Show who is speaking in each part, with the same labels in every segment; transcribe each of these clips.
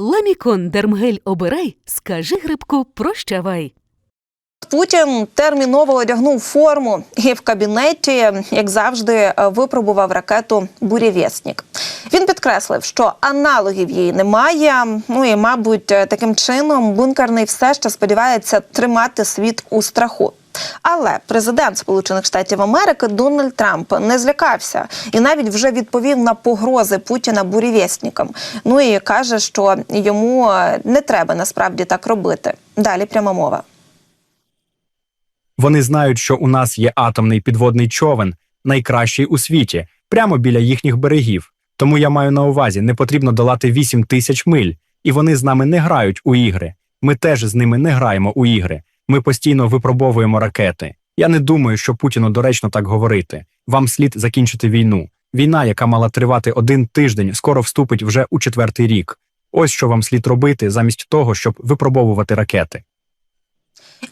Speaker 1: Ламікон Дермгель обирай, скажи грибку прощавай.
Speaker 2: Путін терміново одягнув форму і в кабінеті, як завжди, випробував ракету Бурєвєснік. Він підкреслив, що аналогів її немає. Ну і, мабуть, таким чином бункерний все ще сподівається тримати світ у страху. Але президент Сполучених Штатів Америки Дональд Трамп не злякався і навіть вже відповів на погрози Путіна бурєвєснікам. Ну і каже, що йому не треба насправді так робити. Далі пряма мова.
Speaker 3: Вони знають, що у нас є атомний підводний човен, найкращий у світі, прямо біля їхніх берегів. Тому я маю на увазі, не потрібно долати 8 тисяч миль, і вони з нами не грають у ігри. Ми теж з ними не граємо у ігри. Ми постійно випробовуємо ракети. Я не думаю, що Путіну доречно так говорити. Вам слід закінчити війну. Війна, яка мала тривати один тиждень, скоро вступить вже у четвертий рік. Ось що вам слід робити замість того, щоб випробовувати ракети.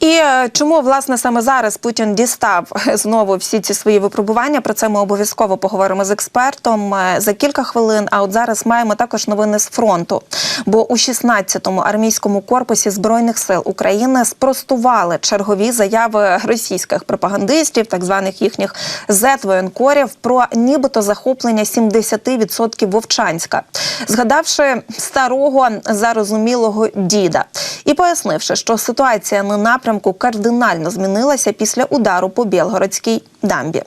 Speaker 2: І е, чому власне саме зараз Путін дістав е, знову всі ці свої випробування? Про це ми обов'язково поговоримо з експертом е, за кілька хвилин. А от зараз маємо також новини з фронту. Бо у 16-му армійському корпусі збройних сил України спростували чергові заяви російських пропагандистів, так званих їхніх зет-воєнкорів, про нібито захоплення 70% Вовчанська, згадавши старого зарозумілого діда і пояснивши, що ситуація не на напрямку кардинально змінилася після удару по Білгородській дамбі.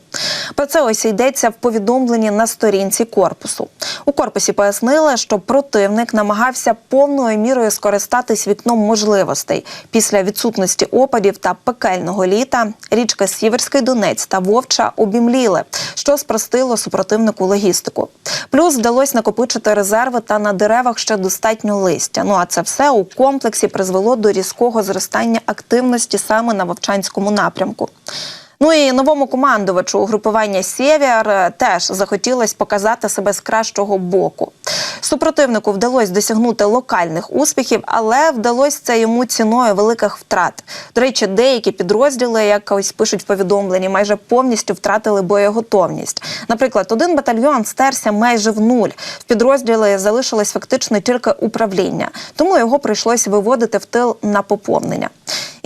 Speaker 2: Про це ось йдеться в повідомленні на сторінці корпусу. У корпусі пояснили, що противник намагався повною мірою скористатись вікном можливостей після відсутності опадів та пекельного літа. Річка Сіверський Донець та Вовча обімліли, що спростило супротивнику логістику. Плюс вдалося накопичити резерви та на деревах ще достатньо листя. Ну а це все у комплексі призвело до різкого зростання активності саме на Вовчанському напрямку. Ну і новому командувачу угрупування Сєвєр теж захотілось показати себе з кращого боку. Супротивнику вдалося досягнути локальних успіхів, але вдалося це йому ціною великих втрат. До речі, деякі підрозділи, як ось пишуть в повідомленні, майже повністю втратили боєготовність. Наприклад, один батальйон стерся майже в нуль. В підрозділі залишилось фактично тільки управління, тому його прийшлося виводити в тил на поповнення.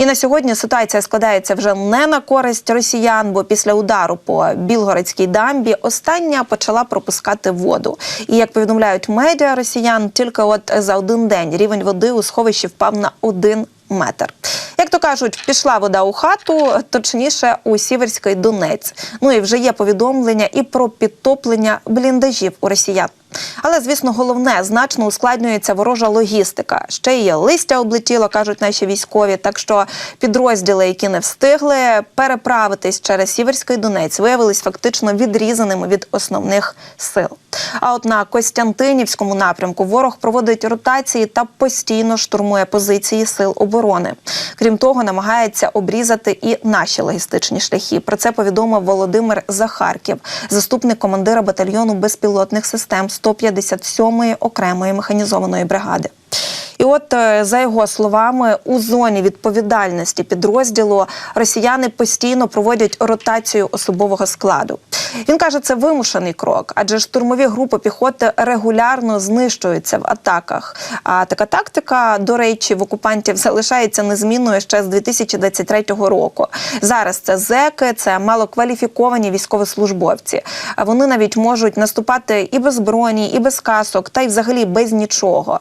Speaker 2: І на сьогодні ситуація складається вже не на користь росіян, бо після удару по Білгородській дамбі остання почала пропускати воду. І як повідомляють медіа росіян, тільки от за один день рівень води у сховищі впав на один метр. Як то кажуть, пішла вода у хату, точніше у Сіверський Донець. Ну і вже є повідомлення і про підтоплення бліндажів у росіян. Але, звісно, головне значно ускладнюється ворожа логістика. Ще є листя облетіло, кажуть наші військові. Так що підрозділи, які не встигли переправитись через Сіверський Донець, виявились фактично відрізаними від основних сил. А от на Костянтинівському напрямку ворог проводить ротації та постійно штурмує позиції сил оборони. Крім того, намагається обрізати і наші логістичні шляхи. Про це повідомив Володимир Захарків, заступник командира батальйону безпілотних систем 157-ї окремої механізованої бригади. І от е, за його словами, у зоні відповідальності підрозділу росіяни постійно проводять ротацію особового складу. Він каже, це вимушений крок, адже штурмові групи піхоти регулярно знищуються в атаках. А така тактика, до речі, в окупантів залишається незмінною ще з 2023 року. Зараз це зеки, це малокваліфіковані військовослужбовці. Вони навіть можуть наступати і без броні, і без касок, та й взагалі без нічого.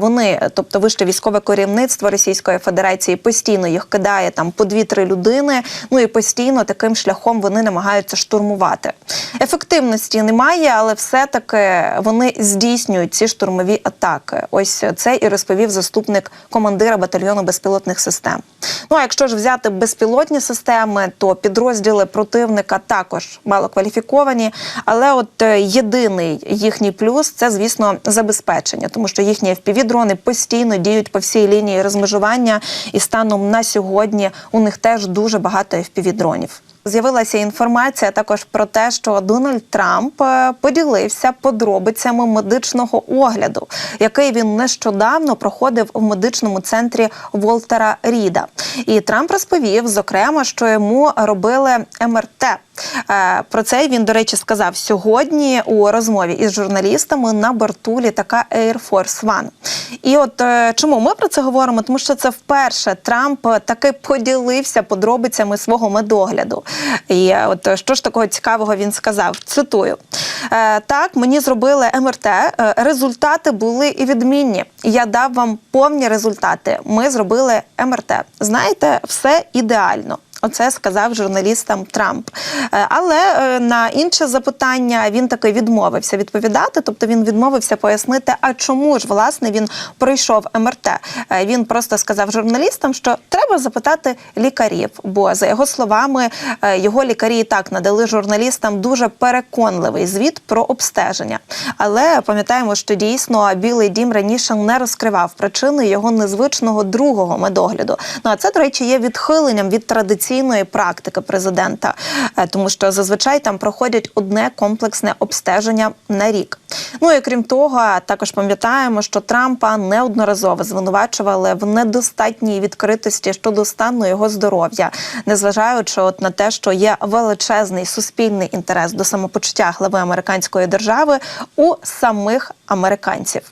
Speaker 2: Вони, тобто вище військове керівництво Російської Федерації, постійно їх кидає там по 2-3 людини. Ну і постійно таким шляхом вони намагаються штурмувати. Ефективності немає, але все-таки вони здійснюють ці штурмові атаки. Ось це і розповів заступник командира батальйону безпілотних систем. Ну а якщо ж взяти безпілотні системи, то підрозділи противника також малокваліфіковані. Але от е, єдиний їхній плюс це, звісно, забезпечення, тому що їхні FPV-дрони постійно діють по всій лінії розмежування, і станом на сьогодні у них теж дуже багато FPV-дронів. З'явилася інформація також про те, що Дональд Трамп е, поділився подробицями медичного огляду, який він нещодавно проходив в медичному центрі Волтера Ріда. І Трамп розповів, зокрема, що йому робили МРТ. Е, Про це він, до речі, сказав сьогодні у розмові із журналістами на борту літака Air Force One. І от е, чому ми про це говоримо? Тому що це вперше Трамп таки поділився подробицями свого медогляду. І е, от що ж такого цікавого він сказав? Цитую: «Е, так, мені зробили МРТ. Результати були і відмінні. Я дав вам повні результати. Ми зробили МРТ. Знаєте, все ідеально. Оце сказав журналістам Трамп. Е, Але е, на інше запитання він таки відмовився відповідати. Тобто він відмовився пояснити, а чому ж власне він пройшов МРТ. Е, Він просто сказав журналістам, що треба запитати лікарів. Бо за його словами, його лікарі і так надали журналістам дуже переконливий звіт про обстеження. Але пам'ятаємо, що дійсно Білий Дім раніше не розкривав причини його незвичного другого медогляду. Ну а це, до речі, є відхиленням від традиційної практики президента, е, тому що зазвичай там проходять одне комплексне обстеження на рік. Ну і крім того, також пам'ятаємо, що Трампа неодноразово звинувачували в недостатній відкритості щодо стану його здоров'я, незважаючи от на те, що є величезний суспільний інтерес до самопочуття глави американської держави у самих американців.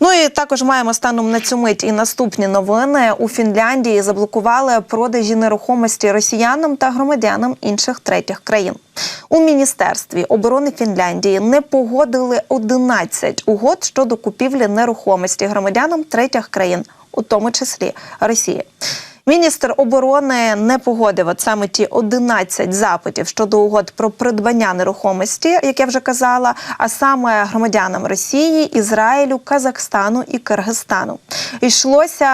Speaker 2: Ну і також маємо станом на цю мить і наступні новини. У Фінляндії заблокували продажі нерухомості росіянам та громадянам інших третіх країн. У міністерстві оборони Фінляндії не погодили 11 угод щодо купівлі нерухомості громадянам третіх країн, у тому числі Росії. Міністр оборони не погодив от саме ті 11 запитів щодо угод про придбання нерухомості, як я вже казала, а саме громадянам Росії, Ізраїлю, Казахстану і Киргизстану. Йшлося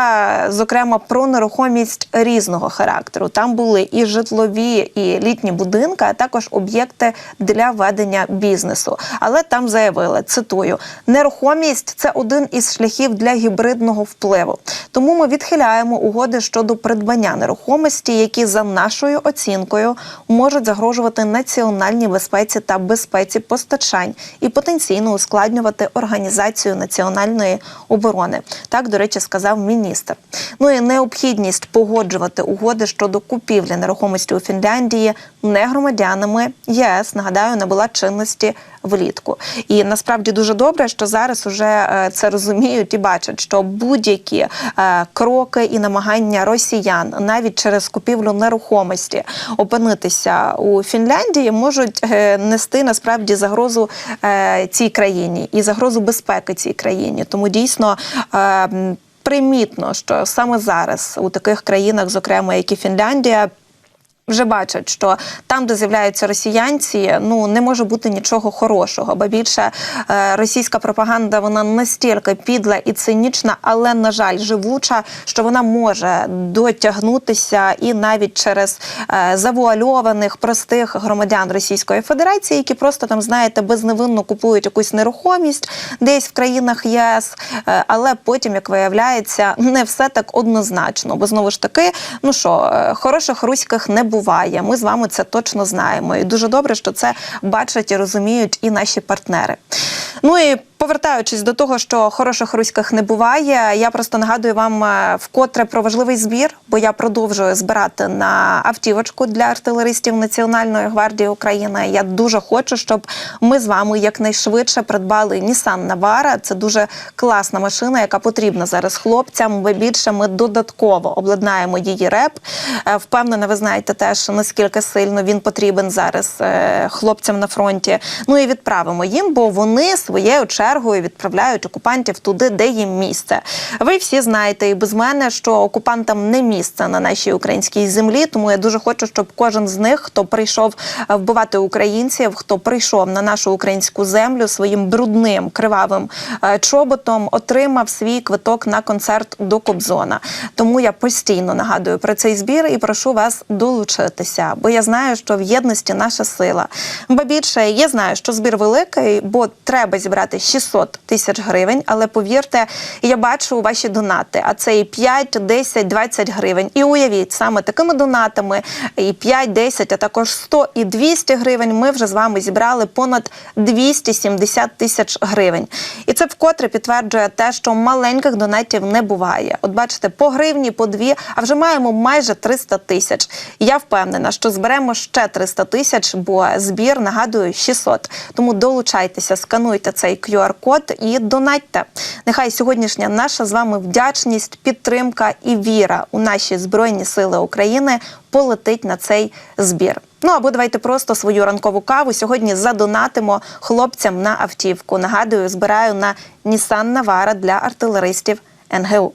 Speaker 2: зокрема про нерухомість різного характеру. Там були і житлові, і літні будинки, а також об'єкти для ведення бізнесу. Але там заявили, цитую: нерухомість це один із шляхів для гібридного впливу. Тому ми відхиляємо угоди щодо придбання нерухомості, які за нашою оцінкою можуть загрожувати національній безпеці та безпеці постачань і потенційно ускладнювати організацію національної оборони. Так, до речі, сказав міністр. Ну і необхідність погоджувати угоди щодо купівлі нерухомості у Фінляндії не громадянами ЄС. Нагадаю, набула чинності влітку. І насправді дуже добре, що зараз уже е, це розуміють і бачать, що будь-які е, кроки і намагання росіян навіть через купівлю нерухомості опинитися у Фінляндії можуть е, нести насправді загрозу цій країні і загрозу безпеки цій країні. Тому дійсно. Примітно, що саме зараз у таких країнах, зокрема як і Фінляндія, вже бачать, що там, де з'являються росіянці, ну не може бути нічого хорошого. Бо більше е, російська пропаганда вона настільки підла і цинічна, але на жаль, живуча, що вона може дотягнутися і навіть через е, завуальованих простих громадян Російської Федерації, які просто там знаєте безневинно купують якусь нерухомість десь в країнах ЄС, е, але потім, як виявляється, не все так однозначно. Бо знову ж таки, ну що, хороших руських не буває. Ми з вами це точно знаємо. І дуже добре, що це бачать і розуміють і наші партнери. Ну і повертаючись до того, що хороших руських не буває, я просто нагадую вам е, вкотре про важливий збір, бо я продовжую збирати на автівочку для артилеристів Національної гвардії України. Я дуже хочу, щоб ми з вами якнайшвидше придбали Nissan Navara. Це дуже класна машина, яка потрібна зараз хлопцям. Бо більше ми додатково обладнаємо її реп. Е, Впевнена, ви знаєте теж наскільки сильно він потрібен зараз е, хлопцям на фронті. Ну і відправимо їм, бо вони своєю чергою відправляють окупантів туди, де їм місце. Ви всі знаєте і без мене, що окупантам не місце на нашій українській землі. Тому я дуже хочу, щоб кожен з них, хто прийшов вбивати українців, хто прийшов на нашу українську землю своїм брудним кривавим е, чоботом, отримав свій квиток на концерт до Кобзона. Тому я постійно нагадую про цей збір і прошу вас долучитися, бо я знаю, що в єдності наша сила. Ба більше я знаю, що збір великий, бо треба зібрати 600 тисяч гривень. Але повірте, я бачу ваші донати. А це і 5, 10, 20 гривень. І уявіть, саме такими донатами і 5, 10, а також 100 і 200 гривень. Ми вже з вами зібрали понад 270 тисяч гривень. І це вкотре підтверджує те, що маленьких донатів не буває. От бачите, по гривні, по дві, а вже маємо майже 300 тисяч. Я впевнена, що зберемо ще 300 тисяч, бо збір нагадую 600. Тому долучайтеся, скануйте цей QR-код і донатьте. Нехай сьогоднішня наша з вами вдячність, підтримка і віра у наші збройні сили України полетить на цей збір. Ну або давайте просто свою ранкову каву сьогодні задонатимо хлопцям на автівку. Нагадую, збираю на Nissan Navara для артилеристів НГУ.